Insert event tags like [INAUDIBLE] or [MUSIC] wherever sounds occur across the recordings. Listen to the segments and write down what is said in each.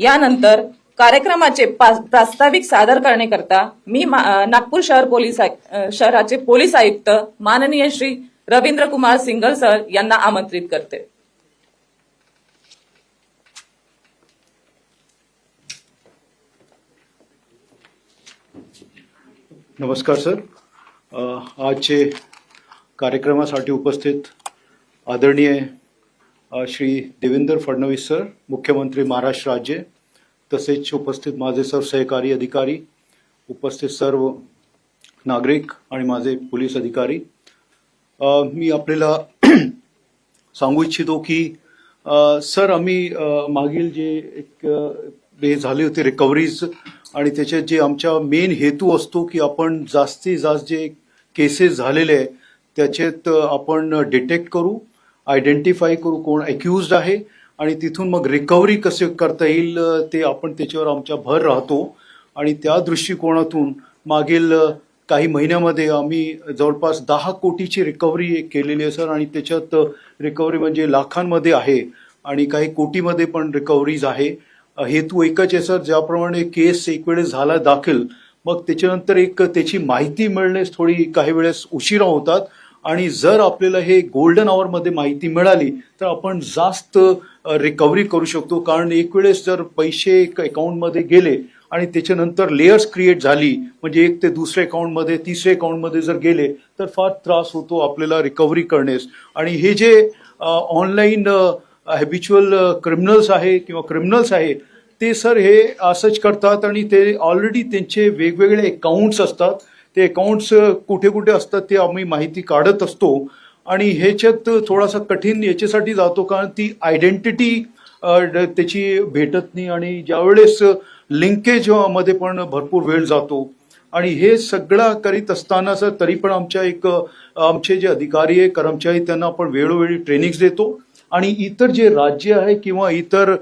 यानंतर कार्यक्रमाचे पा- प्रास्ताविक सादर करण्याकरता मी नागपूर शहर पोलीस शहराचे पोलीस आयुक्त माननीय श्री रवींद्र कुमार सिंगल सर यांना आमंत्रित करते. नमस्कार सर. आजचे कार्यक्रमासाठी उपस्थित आदरणीय श्री देवेंद्र फडणवीस सर मुख्यमंत्री महाराष्ट्र राज्य तसेच उपस्थित माझे सर्व सहकारी अधिकारी उपस्थित सर्व नागरिक आणि माझे पोलीस अधिकारी. मी आपल्याला [CLEARS THROAT] सांगू इच्छितो की सर आम्ही मागील जे एक हे झाले होते रिकव्हरीज आणि त्याच्यात जे आमच्या मेन हेतू असतो की आपण जास्तीत जास्त जे केसेस झालेले आहे त्याच्यात आपण डिटेक्ट करू. आयडेंटिफाय करू कोण अक्युज आहे आणि तिथून मग रिकव्हरी कसे करता येईल ते आपण त्याच्यावर आमच्या भर राहतो. आणि त्या दृष्टिकोनातून मागील काही महिन्यामध्ये आम्ही जवळपास दहा कोटीची रिकव्हरी केलेली आहे सर. आणि त्याच्यात रिकव्हरी म्हणजे लाखांमध्ये आहे आणि काही कोटीमध्ये पण रिकव्हरीज आहे. हेतू एकच आहे सर. ज्याप्रमाणे केस एक वेळेस झाला दाखल मग त्याच्यानंतर एक त्याची माहिती मिळण्यास थोडी काही वेळेस उशिरा होतात. आणि जर आपल्याला हे गोल्डन आवरमध्ये माहिती मिळाली तर आपण जास्त रिकव्हरी करू शकतो. कारण एक वेळेस जर पैसे एक अकाउंटमध्ये गेले आणि त्याच्यानंतर लेयर्स क्रिएट झाली म्हणजे एक ते दुसऱ्या अकाउंटमध्ये तिसऱ्या अकाउंटमध्ये जर गेले तर फार त्रास होतो आपल्याला रिकव्हरी करण्यास. आणि हे जे ऑनलाईन हॅबिच्युअल क्रिमिनल्स आहे किंवा क्रिमिनल्स आहे ते सर हे असंच करतात आणि ते ऑलरेडी त्यांचे वेगवेगळे अकाउंट्स असतात. ते अकाउंट्स कुठे कुठे असतात ते आम्ही माहिती काढत असतो. आणि ह्याच्यात थोडासा कठीण याच्यासाठी जातो कारण ती आयडेंटिटी त्याची भेटत नाही आणि ज्यावेळेस लिंकेजमध्ये पण भरपूर वेळ जातो. आणि हे सगळं करीत असताना सर तरी पण आमच्या एक आमचे जे अधिकारी आहे कर्मचारी त्यांना आपण वेळोवेळी ट्रेनिंग्स देतो. आणि इतर जे राज्य आहे किंवा इतर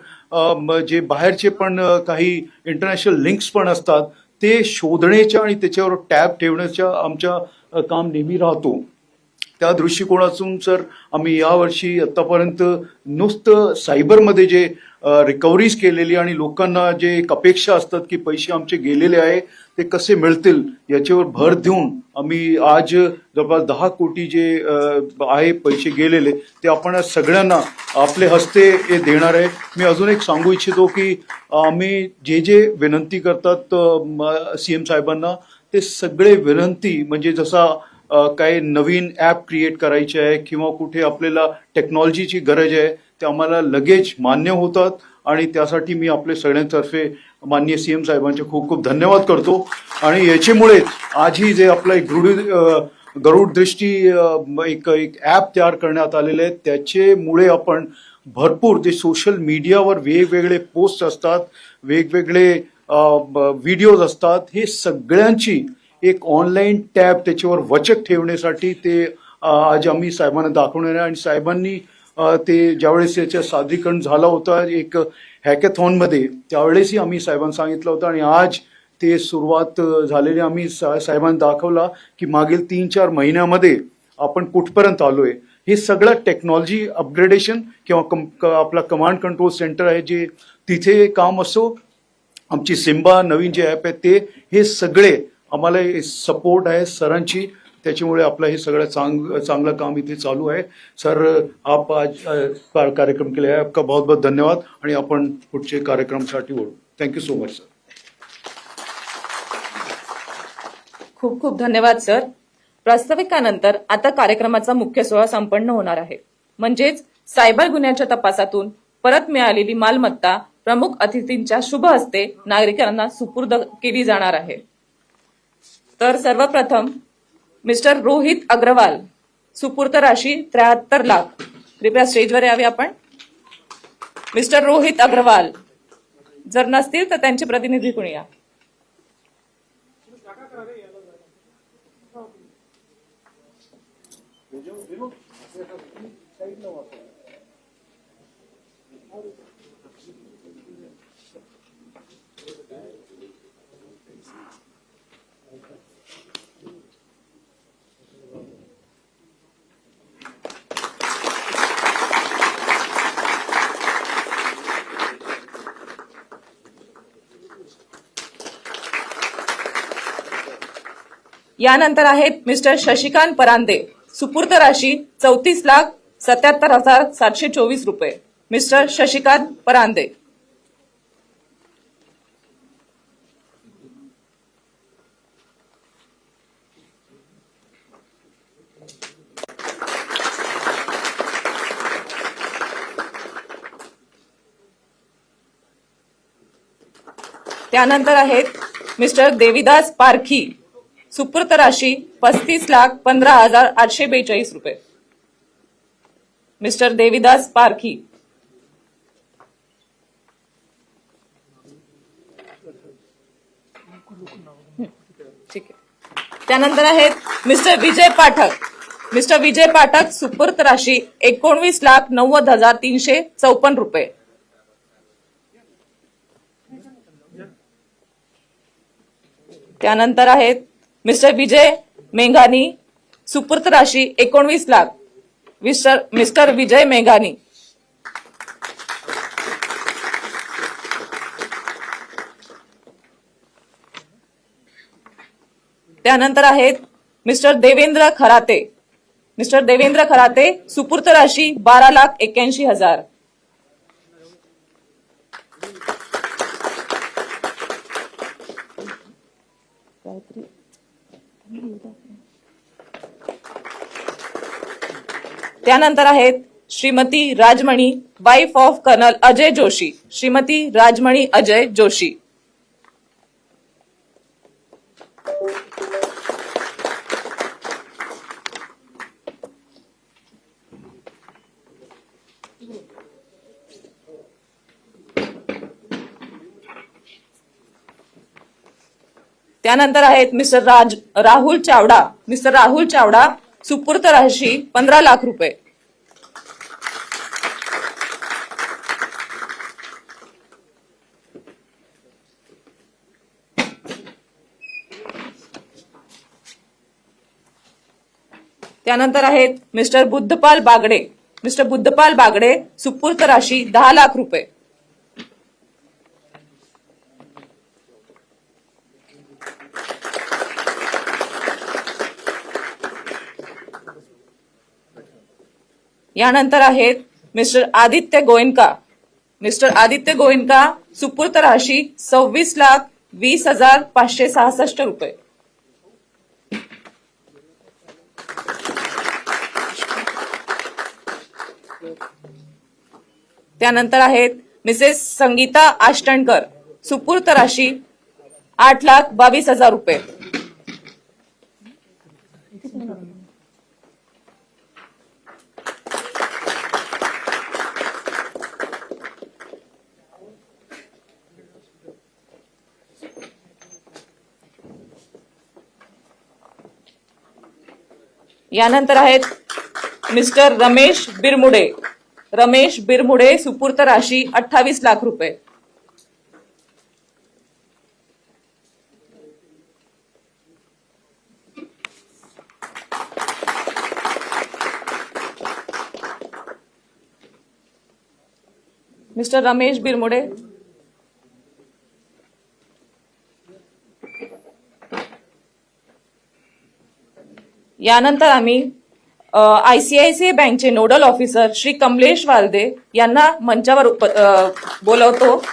जे बाहेरचे पण काही इंटरनॅशनल लिंक्स पण असतात ते शोधण्याच्या आणि त्याच्यावर टॅब ठेवण्याच्या आमच्या काम नेहमी राहतो. त्या दृष्टिकोनातून सर आम्ही यावर्षी आत्तापर्यंत नुसतं सायबरमध्ये जे रिकव्हरीज केलेली आणि लोकांना जे एक अपेक्षा असतात की पैसे आमचे गेलेले आहे ते कसे मिळतील याच्यावर भर देऊन आम्ही आज जवळपास दहा कोटी जे आहे पैसे गेलेले ते आपण सगळ्यांना आपले हस्ते हे देणार आहे. मी अजून एक सांगू इच्छितो की आम्ही जे जे विनंती करतात सी एम साहेबांना ते सगळे विनंती म्हणजे जसा काही नवीन ॲप क्रिएट करायचे आहे किंवा कुठे आपल्याला टेक्नॉलॉजीची गरज आहे ते आम्हाला लगेच मान्य होतात. आणि त्यासाठी मी आपले सगळ्यांतर्फे माननीय सी एम साहेबांचे खूप खूप धन्यवाद करतो. आणि याच्यामुळे आजही जे आपलं एक गृढ गरुडदृष्टी गरुड दृष्टी एक एक ॲप तयार करण्यात आलेले आहे त्याच्यामुळे आपण भरपूर जे सोशल मीडियावर वेगवेगळे पोस्ट असतात वेगवेगळे व्हिडिओज असतात हे सगळ्यांची एक ऑनलाईन टॅब त्याच्यावर वचक ठेवण्यासाठी ते आज आम्ही साहेबांना दाखवणार आहे. आणि साहेबांनी ते ज्यावेळेस याचं सादरीकरण झालं होतं एक हॅकेथॉनमध्ये त्यावेळेसही आम्ही साहेबांना सांगितलं होतं. आणि आज ते सुरुवात झालेली आम्ही सा- साहेबांना दाखवला की मागील तीन चार महिन्यामध्ये आपण कुठपर्यंत आलोय. हे सगळं टेक्नॉलॉजी अपग्रेडेशन किंवा कम क- आपला कमांड कंट्रोल सेंटर आहे जे तिथे काम असो आमची सिम्बा नवीन जे ॲप आहे ते हे सगळे आम्हाला सपोर्ट आहे सरांची. त्याच्यामुळे आपलं हे सगळं चांग चांगलं काम इथे चालू आहे. सर आप आज कार्यक्रम केले आहे. आपका बहुत बहुत धन्यवाद. आणि आपण पुढचे कार्यक्रमसाठी बोलू थँक्यू सो मच सर खूप खूप धन्यवाद सर प्रास्ताविकानंतर आता कार्यक्रमाचा मुख्य सोहळा संपन्न होणार आहे. म्हणजेच सायबर गुन्ह्याच्या तपासातून परत मिळालेली मालमत्ता प्रमुख अतिथींच्या शुभ हस्ते नागरिकांना सुपूर्द केली जाणार आहे. तर सर्वप्रथम मिस्टर रोहित अग्रवाल सुपूर्त राशी त्र्याहत्तर लाख. कृपया स्टेजवर यावे आपण. मिस्टर रोहित अग्रवाल जर नसतील तर त्यांचे प्रतिनिधी कोणी या? यानंतर आहेत मिस्टर शशिकांत परांदे. सुपूर्त राशी चौतीस लाख सत्याहत्तर हजार सातशे चोवीस रुपये. मिस्टर शशिकांत परांदे. त्यानंतर आहेत मिस्टर देविदास पारखी. सुपूर्त राशी पस्तीस लाख पंधरा हजार आठशे बेचाळीस रुपये. मिस्टर देविदास पारखी. ठीक आहे. त्यानंतर आहेत मिस्टर विजय पाठक. मिस्टर विजय पाठक सुपूर्त राशी एकोणवीस लाख नव्वद हजार तीनशे चौपन्न रुपये. त्यानंतर आहेत मिस्टर विजय मेघानी सुपूर्त राशी एकोणवीस लाख. मिस्टर मिस्टर विजय मेघानी. त्यानंतर आहेत मिस्टर देवेंद्र खराते. मिस्टर देवेंद्र खराते सुपूर्त राशी बारा लाख एक्क्याऐंशी हजार. त्यानंतर आहेत Shrimati Rajmani wife of colonel Ajay Joshi. Shrimati Rajmani Ajay Joshi. त्यानंतर आहेत मिस्टर राज राहुल चावडा. मिस्टर राहुल चावडा सुपूर्त राशी पंधरा लाख रुपये. त्यानंतर आहेत मिस्टर बुद्धपाल बागडे. मिस्टर बुद्धपाल बागडे सुपूर्त राशी दहा लाख रुपये. यानंतर आहेत मिस्टर आदित्य गोयनका. मिस्टर आदित्य गोयनका सुपूर्त राशी सव्वीस लाख वीस हजार पाचशे सहासष्ट रुपये. त्यानंतर आहेत मिसेस संगीता आष्टणकर सुपूर्त राशी आठ लाख बावीस हजार रुपये. यानंतर आहेत मिस्टर रमेश बिरमुडे. रमेश बिरमुडे सुपूर्त राशी अठ्ठावीस लाख रुपये. मिस्टर रमेश बिरमुडे. यानंतर आम्ही I C I C I बँकचे नोडल ऑफिसर श्री कमलेश वालदे यांना मंचावर उप- बोलवतो.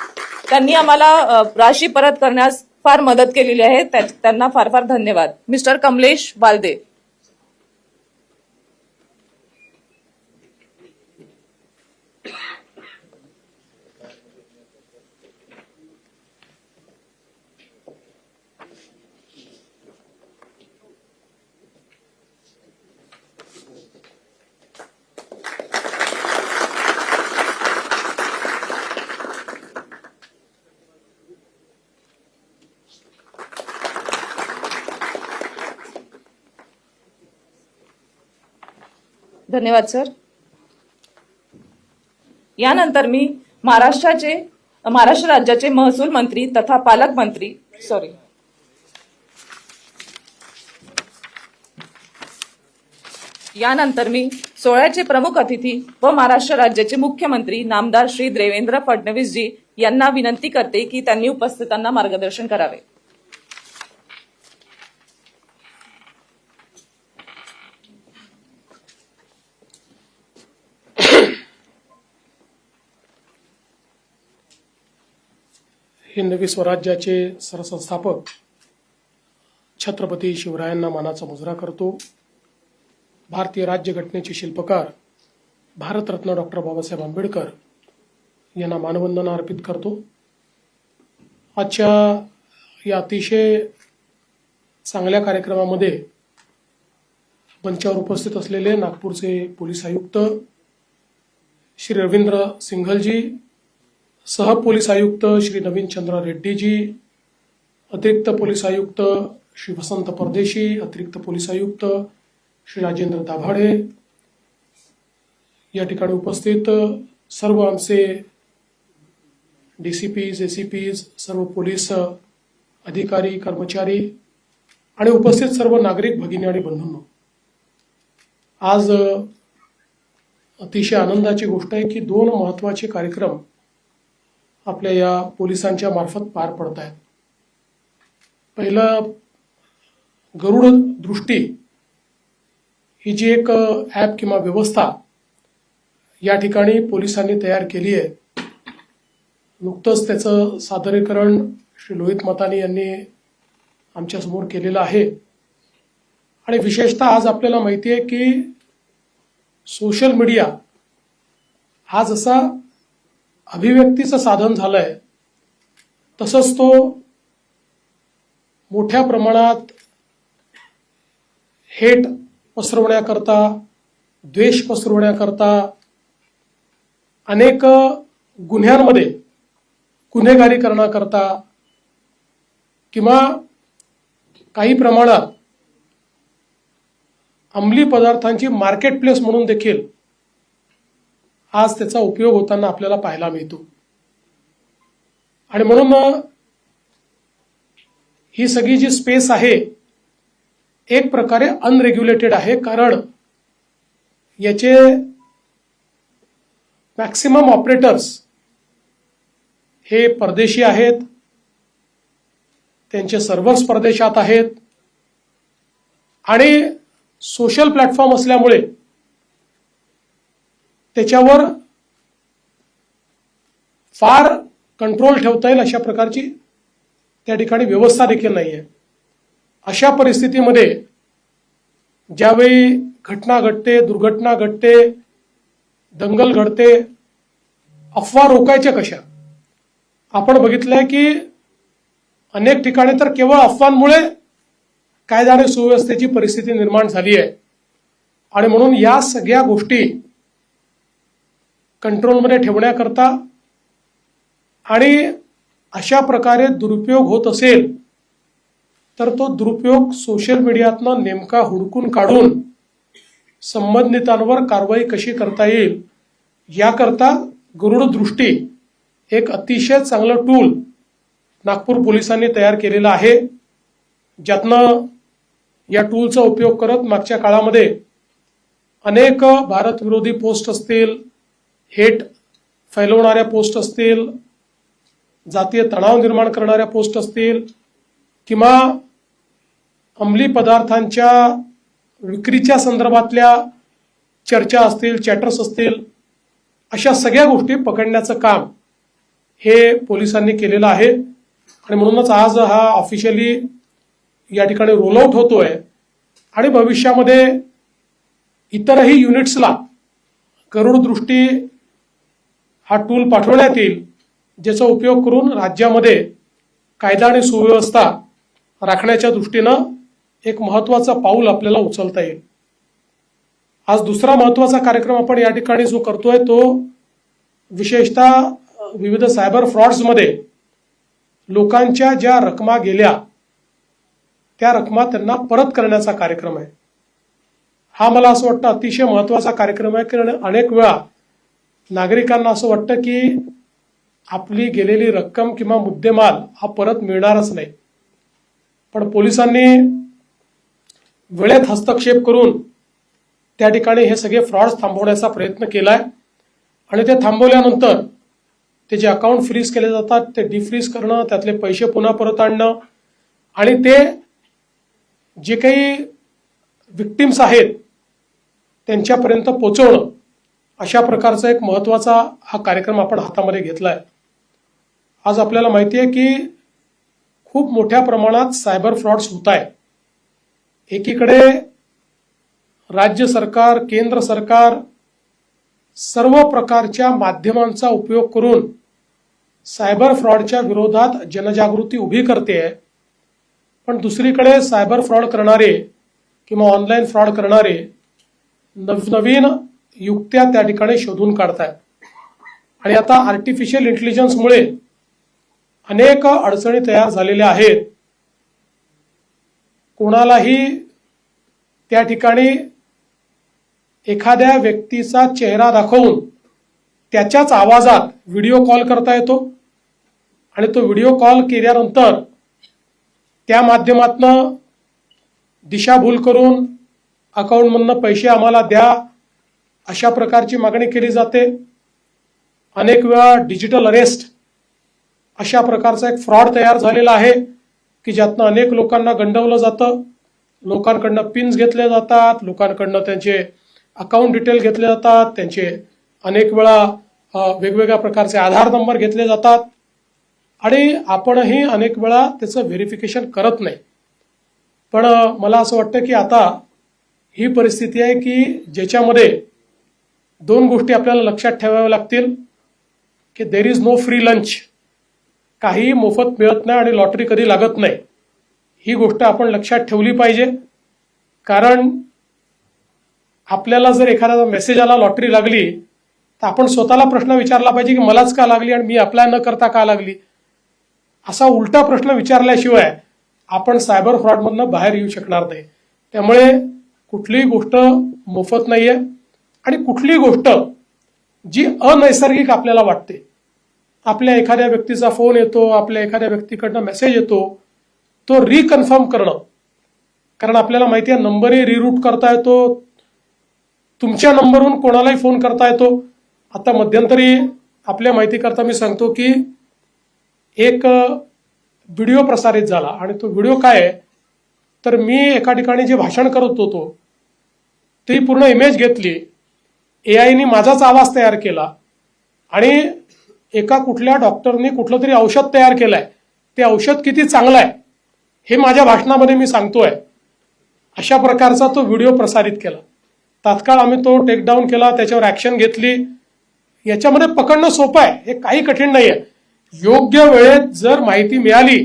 त्यांनी आम्हाला राशी परत करण्यास फार मदत केलेली आहे. त्या- त्यांना फार फार धन्यवाद. मिस्टर कमलेश वालदे. धन्यवाद सर. यानंतर मी महाराष्ट्राचे महाराष्ट्र राज्याचे महसूल मंत्री तथा पालकमंत्री सॉरी यानंतर मी सोहळ्याचे प्रमुख अतिथी व महाराष्ट्र राज्याचे मुख्यमंत्री नामदार श्री देवेंद्र फडणवीस जी यांना विनंती करते की त्यांनी उपस्थितांना मार्गदर्शन करावे. हिंदवी स्वराज्याचे सरसंस्थापक छत्रपती शिवरायांना मानाचा मुजरा करतो. भारतीय राज्यघटनेचे शिल्पकार भारतरत्न डॉक्टर बाबासाहेब आंबेडकर यांना मानवंदना अर्पित करतो. आजच्या या अतिशय चांगल्या कार्यक्रमामध्ये मंचावर उपस्थित असलेले नागपूरचे पोलीस आयुक्त श्री रवींद्र सिंघलजी सह पोलीस आयुक्त श्री नवीन चंद्र रेड्डीजी अतिरिक्त पोलीस आयुक्त श्री वसंत परदेशी अतिरिक्त पोलीस आयुक्त श्री राजेंद्र दाभाडे. या ठिकाणी उपस्थित सर्व आमचे डी सी पीज पीज सर्व पोलीस अधिकारी कर्मचारी आणि उपस्थित सर्व नागरिक भगिनी आणि बंधूंनो. आज अतिशय आनंदाची गोष्ट आहे की दोन महत्त्वाचे कार्यक्रम आपल्या या पोलिसांच्या मार्फत पार पडत आहेत पहिलं गरुड दृष्टी ही जी एक ॲप किंवा व्यवस्था या ठिकाणी पोलिसांनी तयार केली आहे नुकतंच त्याचं सादरीकरण श्री लोहित मतानी यांनी आमच्यासमोर केलेलं आहे. आणि विशेषतः आज आपल्याला माहिती आहे की सोशल मीडिया हा जसा अभिव्यक्तीचं साधन झालंय तसंच तो मोठ्या प्रमाणात हेट पसरवण्याकरता द्वेष पसरवण्याकरता अनेक गुन्ह्यांमध्ये गुन्हेगारी करण्याकरता किंवा काही प्रमाणात अंमली पदार्थांची मार्केट प्लेस म्हणून देखील आज त्याचा उपयोग होताना आपल्याला पाहायला मिळतो. आणि म्हणून ही सगळी जी स्पेस आहे एक प्रकारे अनरेग्युलेटेड आहे. कारण याचे मॅक्सिमम ऑपरेटर्स हे परदेशी आहेत. त्यांचे सर्व्हर्स परदेशात आहेत. आणि सोशल प्लॅटफॉर्म असल्यामुळे त्याच्यावर फार कंट्रोल ठेवता येईल अशा प्रकारची त्या ठिकाणी व्यवस्था देखील नाही आहे अशा परिस्थितीमध्ये ज्यावेळी घटना घडते दुर्घटना घडते दंगल घडते अफवा रोखायच्या कशा? आपण बघितलंय की अनेक ठिकाणी तर केवळ अफवांमुळे कायदा आणि सुव्यवस्थेची परिस्थिती निर्माण झाली आहे. आणि म्हणून या सगळ्या गोष्टी कंट्रोलमध्ये ठेवण्याकरता आणि अशा प्रकारे दुरुपयोग होत असेल तर तो दुरुपयोग सोशल मीडियातनं नेमका हुडकून काढून संबंधितांवर कारवाई कशी करता येईल याकरता गरुडदृष्टी एक अतिशय चांगलं टूल नागपूर पोलिसांनी तयार केलेलं आहे ज्यातनं या टूलचा उपयोग करत मागच्या काळामध्ये अनेक भारतविरोधी पोस्ट असतील हेट फैलवणाऱ्या पोस्ट असतील जातीय तणाव निर्माण करणाऱ्या पोस्ट असतील किंवा अंमली पदार्थांच्या विक्रीच्या संदर्भातल्या चर्चा असतील चॅटर्स असतील अशा सगळ्या गोष्टी पकडण्याचं काम हे पोलिसांनी केलेलं आहे. आणि म्हणूनच आज हा ऑफिशियली या ठिकाणी रोल आउट होतोय. आणि भविष्यामध्ये इतरही युनिट्सला गरुड दृष्टी हा टूल पाठवण्यात येईल ज्याचा उपयोग करून राज्यामध्ये कायदा आणि सुव्यवस्था राखण्याच्या दृष्टीनं एक महत्वाचं पाऊल आपल्याला उचलता येईल. आज दुसरा महत्त्वाचा कार्यक्रम आपण या ठिकाणी जो करतोय तो विशेषतः विविध सायबर फ्रॉड्समध्ये लोकांच्या ज्या रकमा गेल्या त्या रकमा त्यांना परत करण्याचा कार्यक्रम आहे. हा मला असं वाटतं अतिशय महत्त्वाचा कार्यक्रम आहे कारण अनेक वेळा नागरिकांना असं वाटतं की आपली गेलेली रक्कम किंवा मुद्देमाल हा परत मिळणारच नाही. पण पोलिसांनी वेळेत हस्तक्षेप करून त्या ठिकाणी हे सगळे फ्रॉड्स थांबवण्याचा प्रयत्न केलाय आणि ते थांबवल्यानंतर ते जे अकाउंट फ्रीज केले जातात ते डिफ्रीज करणं त्यातले पैसे पुन्हा परत आणणं आणि ते जे काही विक्टिम्स आहेत त्यांच्यापर्यंत पोचवणं अशा प्रकारचा एक महत्त्वाचा हा कार्यक्रम आपण हातामध्ये घेतलाय. आज आपल्याला माहिती आहे की खूप मोठ्या प्रमाणात सायबर फ्रॉड्स होत आहे एकीकडे राज्य सरकार केंद्र सरकार सर्व प्रकारच्या माध्यमांचा उपयोग करून सायबर फ्रॉडच्या विरोधात जनजागृती उभी करते आहे. पण दुसरीकडे सायबर फ्रॉड करणारे किंवा ऑनलाईन फ्रॉड करणारे नवनवीन युक्त्या त्या ठिकाणी शोधून काढतायत. आणि आता आर्टिफिशियल इंटेलिजन्समुळे अनेक अडचणी तयार झालेल्या आहेत. कोणालाही त्या ठिकाणी एखाद्या व्यक्तीचा चेहरा दाखवून त्याच्याच आवाजात व्हिडिओ कॉल करता येतो. आणि तो व्हिडिओ कॉल केल्यानंतर त्या माध्यमातनं दिशाभूल करून अकाउंटमधनं पैसे आम्हाला द्या अशा प्रकारची मागणी केली जाते. अनेक वेळा डिजिटल अरेस्ट अशा प्रकारचा एक फ्रॉड तयार झालेला आहे की ज्यातनं अनेक लोकांना गंडवलं जातं. लोकांकडनं पिन्स घेतले जातात लोकांकडनं त्यांचे अकाउंट डिटेल घेतले जातात त्यांचे अनेक वेळा वेगवेगळ्या प्रकारचे आधार नंबर घेतले जातात. आणि आपणही अनेक वेळा त्याचं व्हेरिफिकेशन करत नाही. पण मला असं वाटतं की आता ही परिस्थिती आहे की ज्याच्यामध्ये दोन गोष्टी आपल्याला लक्षात ठेवाव्या लागतील की there is no free lunch काही मोफत मिळत नाही आणि लॉटरी कधी लागत नाही. ही गोष्ट आपण लक्षात ठेवली पाहिजे. कारण आपल्याला जर एखादा मेसेज आला लॉटरी लागली तर आपण स्वतःला प्रश्न विचारला पाहिजे की मलाच का लागली आणि मी अप्लाय न करता का लागली? असा उलटा प्रश्न विचारल्याशिवाय आपण सायबर फ्रॉडमधनं बाहेर येऊ शकणार नाही. त्यामुळे कुठलीही गोष्ट मोफत नाही आहे आणि कुठलीही गोष्ट जी अनैसर्गिक आपल्याला वाटते. आपल्या एखाद्या व्यक्तीचा फोन येतो आपल्या एखाद्या व्यक्तीकडनं मेसेज येतो तो रिकन्फर्म करणं. कारण आपल्याला माहिती आहे नंबरही रिरूट करता येतो तुमच्या नंबरवरून कोणालाही फोन करता येतो. आता मध्यंतरी आपल्या माहितीकरता मी सांगतो की एक व्हिडिओ प्रसारित झाला. आणि तो व्हिडिओ काय आहे? तर मी एका ठिकाणी जे भाषण करत होतो ती पूर्ण इमेज घेतली. ए आयने माझाच आवाज तयार केला आणि एका कुठल्या डॉक्टरनी कुठलं तरी औषध तयार केलंय. ते औषध किती चांगलं आहे हे माझ्या भाषणामध्ये मी सांगतोय. अशा प्रकारचा तो व्हिडिओ प्रसारित केला. तात्काळ आम्ही तो टेकडाऊन केला त्याच्यावर ऍक्शन घेतली. याच्यामध्ये पकडणं सोपं आहे हे काही कठीण नाही आहे योग्य वेळेत जर माहिती मिळाली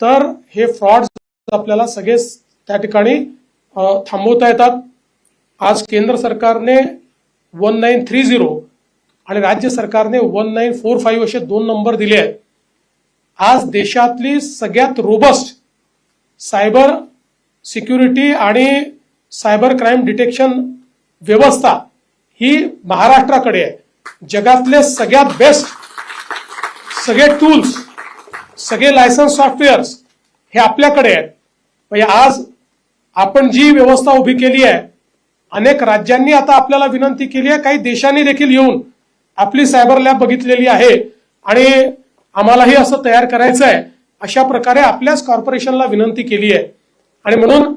तर हे फ्रॉड आपल्याला सगळेच त्या ठिकाणी थांबवता येतात. आज केंद्र सरकारने वन नाईन थ्री झिरो आणि राज्य सरकारने वन नाईन फोर फाईव्ह असे दोन नंबर दिले आहेत. आज देशातली सगळ्यात रोबस्ट सायबर सिक्युरिटी आणि सायबर क्राईम डिटेक्शन व्यवस्था ही महाराष्ट्राकडे आहे. जगातले सगळ्यात बेस्ट सगळे टूल्स सगळे लायसन्स सॉफ्टवेअर्स हे आपल्याकडे आहेत. म्हणजे आज आपण जी व्यवस्था उभी केली आहे अनेक राज्यांनी आता आपल्याला विनंती केली आहे काही देशांनी देखील येऊन आपली सायबर लॅब बघितलेली आहे आणि आम्हालाही असं तयार करायचं आहे अशा प्रकारे आपल्याच कॉर्पोरेशनला विनंती केली आहे. आणि म्हणून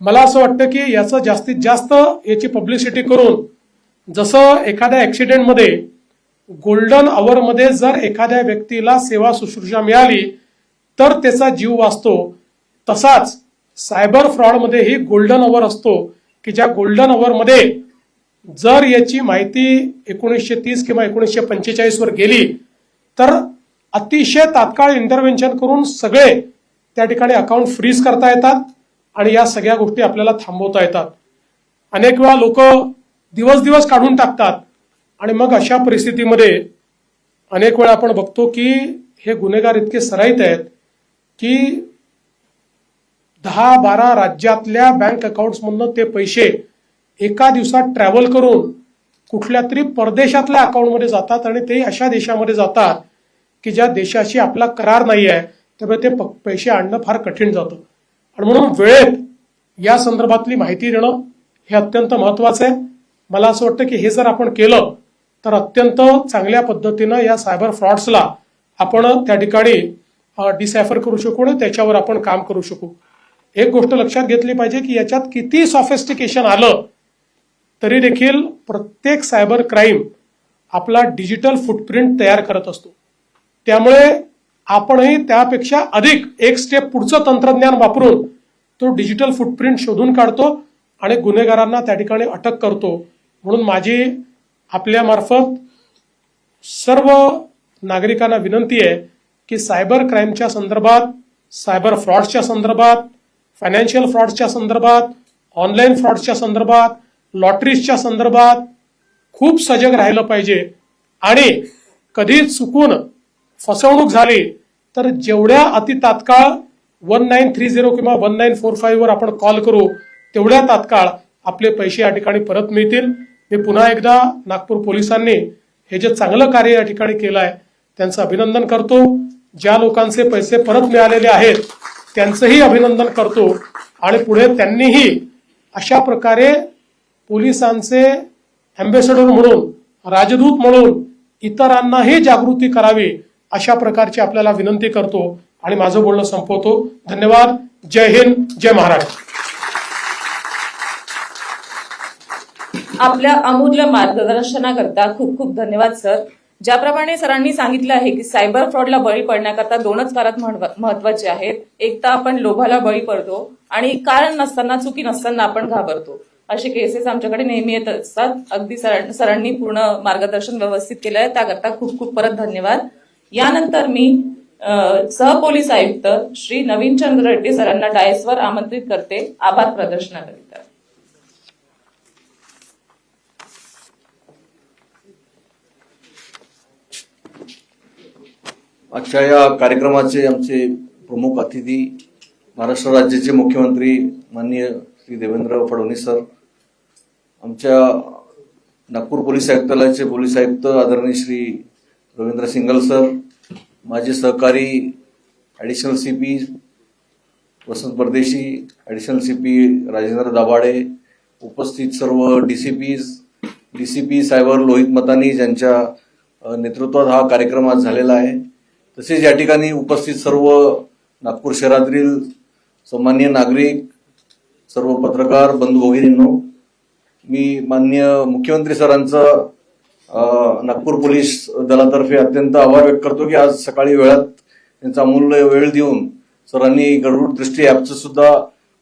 मला असं वाटतं की याचं जास्तीत जास्त याची पब्लिसिटी करून जसं एखाद्या ऍक्सिडेंटमध्ये गोल्डनमध्ये जर एखाद्या व्यक्तीला सेवा शुश्रूषा मिळाली तर त्याचा जीव वाचतो. तसाच सायबर फ्रॉडमध्येही गोल्डन अवर असतो. की ज्या गोल्डन अवरमध्ये जर याची माहिती एकोणीसशे तीस किंवा एकोणीसशे पंचेचाळीस वर गेली तर अतिशय तात्काळ इंटरव्हेन्शन करून सगळे त्या ठिकाणी अकाउंट फ्रीज करता येतात आणि या सगळ्या गोष्टी आपल्याला थांबवता येतात. अनेक वेळा लोक दिवस दिवस काढून टाकतात आणि मग अशा परिस्थितीमध्ये अनेक वेळा आपण बघतो की हे गुन्हेगार इतके सराईत आहेत की दहा बारा राज्यातल्या बँक अकाउंट्समधनं ते पैसे एका दिवसात ट्रॅव्हल करून कुठल्या तरी परदेशातल्या अकाउंटमध्ये जातात आणि ते अशा देशामध्ये जातात की ज्या देशाशी आपला करार नाही आहे त्यामुळे ते पैसे आणणं फार कठीण जातं. आणि म्हणून वेळेत या संदर्भातली माहिती देणं हे अत्यंत महत्वाचं आहे. मला असं वाटतं की हे जर आपण केलं तर अत्यंत चांगल्या पद्धतीनं या सायबर फ्रॉड्सला आपण त्या ठिकाणी डिसायफर करू शकू आणि त्याच्यावर आपण काम करू शकू. एक गोष्ट लक्षात घेतली पाहिजे की याच्यात किती सॉफिस्टिकेशन आलं तरी देखील प्रत्येक सायबर क्राईम आपला डिजिटल फुटप्रिंट तयार करत असतो. त्यामुळे आपणही त्यापेक्षा अधिक एक स्टेप पुढचं तंत्रज्ञान वापरून तो डिजिटल फुटप्रिंट शोधून काढतो आणि गुन्हेगारांना त्या ठिकाणी अटक करतो. म्हणून माझी आपल्यामार्फत सर्व नागरिकांना विनंती आहे की सायबर क्राईमच्या संदर्भात सायबर फ्रॉडच्या संदर्भात फायनान्शियल फ्रॉड्सच्या संदर्भात ऑनलाईन फ्रॉड्सच्या संदर्भात लॉटरीजच्या संदर्भात खूप सजग राहिलं पाहिजे. आणि कधी चुकून फसवणूक झाली तर जेवढ्या अति तात्काळ वन नाईन थ्री झिरो किंवा वन नाईन फोर फाईव्ह वर आपण कॉल करू तेवढ्या तात्काळ आपले पैसे या ठिकाणी परत मिळतील. मी पुन्हा एकदा नागपूर पोलिसांनी हे जे चांगलं कार्य या ठिकाणी केलं आहे त्यांचं अभिनंदन करतो. ज्या लोकांचे पैसे परत मिळालेले आहेत त्यांचंही अभिनंदन करतो आणि पुढे त्यांनीही अशा प्रकारे पोलिसांचे अँबेसेडर म्हणून राजदूत म्हणून इतरांनाही जागृती करावी अशा प्रकारची आपल्याला विनंती करतो आणि माझं बोलणं संपवतो. धन्यवाद. जय हिंद. जय महाराष्ट्र. आपल्या अमूल्य मार्गदर्शनाकरता खूप खूप धन्यवाद सर. ज्याप्रमाणे सरांनी सांगितलं आहे की सायबर फ्रॉडला बळी पडण्याकरता दोनच कारण महत्त्वाचे आहेत. एक तर आपण लोभाला बळी पडतो आणि कारण नसताना चुकी नसताना आपण घाबरतो. असे केसेस आमच्याकडे नेहमी येत असतात. अगदी सरां- सरांनी पूर्ण मार्गदर्शन व्यवस्थित केलं आहे. त्याकरता खूप खूप परत धन्यवाद. यानंतर मी सहपोलीस आयुक्त श्री नवीन चंद्र रेड्डी सरांना डायसवर आमंत्रित करते. आभार प्रदर्शनाकरिता. आजच्या या कार्यक्रमाचे आमचे प्रमुख अतिथी महाराष्ट्र राज्याचे मुख्यमंत्री माननीय श्री देवेंद्र फडणवीस सर आमच्या नागपूर पोलीस आयुक्तालयाचे पोलीस आयुक्त आदरणीय श्री रवींद्र सिंगल सर माझे सहकारी additional C P Vasant Pardeshi additional C P Rajendra Dabhade उपस्थित सर्व D C Ps D C P cyber Lohit Matani ज्यांच्या नेतृत्वात हा कार्यक्रम आज झालेला आहे. तसेच या ठिकाणी उपस्थित सर्व नागपूर शहरातील सन्मान्य नागरिक सर्व पत्रकार बंधू भगिनींनो मी माननीय मुख्यमंत्री सरांचं नागपूर पोलीस दलातर्फे अत्यंत आभार व्यक्त करतो की आज सकाळी वेळात त्यांचा अमूल्य वेळ देऊन सरांनी गरुड दृष्टी ॲपचं सुद्धा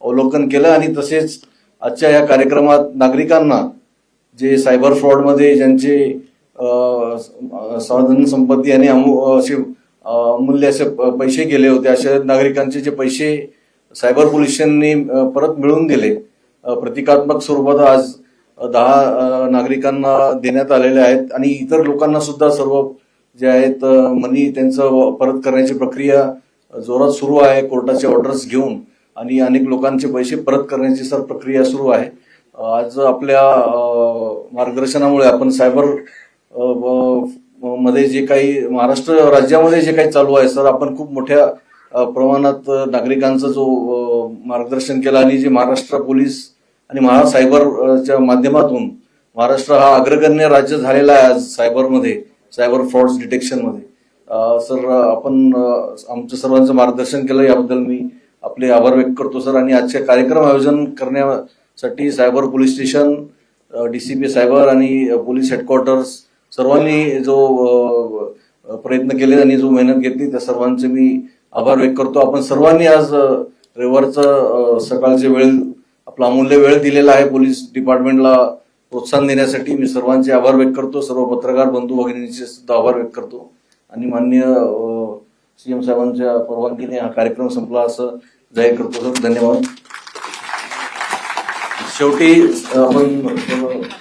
अवलोकन केलं आणि तसेच आजच्या या कार्यक्रमात नागरिकांना जे सायबर फ्रॉडमध्ये ज्यांचे साधन संपत्ती आणि अमु असे मूल्य असे प- पैसे गेले होते. अशा नागरिकांचे जे पैसे सायबर पोलिसांनी परत मिळवून दिले प्रतिकात्मक स्वरूपात आज दहा नागरिकांना देण्यात आलेले आहेत आणि इतर लोकांना सुद्धा सर्व जे आहेत मनी त्यांचं परत करण्याची प्रक्रिया जोरात सुरू आहे. कोर्टाचे ऑर्डर्स घेऊन आणि अनेक लोकांचे पैसे परत करण्याची सर प्रक्रिया सुरू आहे. आज आपल्या मार्गदर्शनामुळे आपण सायबर मध्ये जे काही महाराष्ट्र राज्यामध्ये जे काही चालू आहे सर आपण खूप मोठ्या प्रमाणात नागरिकांचं जो मार्गदर्शन केलं आणि जे महाराष्ट्र पोलीस आणि महा सायबरच्या माध्यमातून महाराष्ट्र हा अग्रगण्य राज्य झालेला आहे आज सायबरमध्ये सायबर फ्रॉड्स डिटेक्शनमध्ये सर आपण आमच्या आमचं सर्वांचं मार्गदर्शन केलं याबद्दल मी आपले आभार व्यक्त करतो सर. आणि आजचे कार्यक्रम आयोजन करण्यासाठी cyber police station DCP cyber आणि पोलीस हेडक्वार्टर्स सर्वांनी जो प्रयत्न केले आणि जो मेहनत घेतली त्या सर्वांचे मी आभार व्यक्त करतो. आपण सर्वांनी आज रविवारचं सकाळचे वेळ आपला अमूल्य वेळ दिलेला आहे पोलीस डिपार्टमेंटला प्रोत्साहन देण्यासाठी. मी सर्वांचे आभार व्यक्त करतो. सर्व पत्रकार बंधू भगिनींचे सुद्धा आभार व्यक्त करतो. आणि माननीय सीएम साहेबांच्या परवानगीने हा कार्यक्रम संपला असं जाहीर करतो सर. धन्यवाद. शेवटी आपण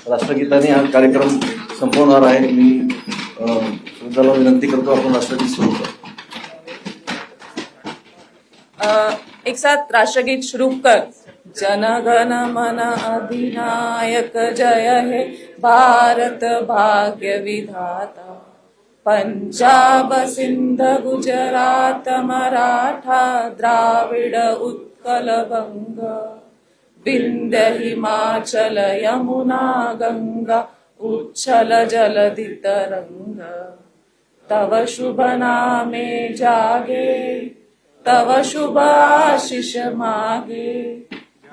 राष्ट्रगीताने हा कार्यक्रम संपवणार आहे. मी अ, विनंती करतो आपण राष्ट्रगीत सुरू कर. एक साथ राष्ट्रगीत सुरू कर. जनगण मन अधिनायक जय हे भारत भाग्य विधाता. पंजाब सिंध गुजरात मराठा द्राविड उत्कल बंग विंध्य हिमाचल यमुना गंगा. उच्छल जलदित रंग। तव शुभ नामे जागे तव शुभ आशिष मागे।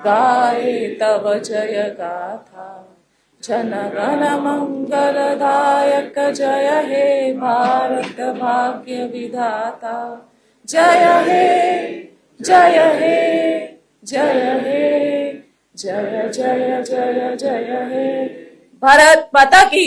गाये तव जय गाथा। जनगण मंगलदायक जय हे भारत भाग्य विधाता। जय हे जय हे जय हे जय जय जय जय हे। भारत माता की।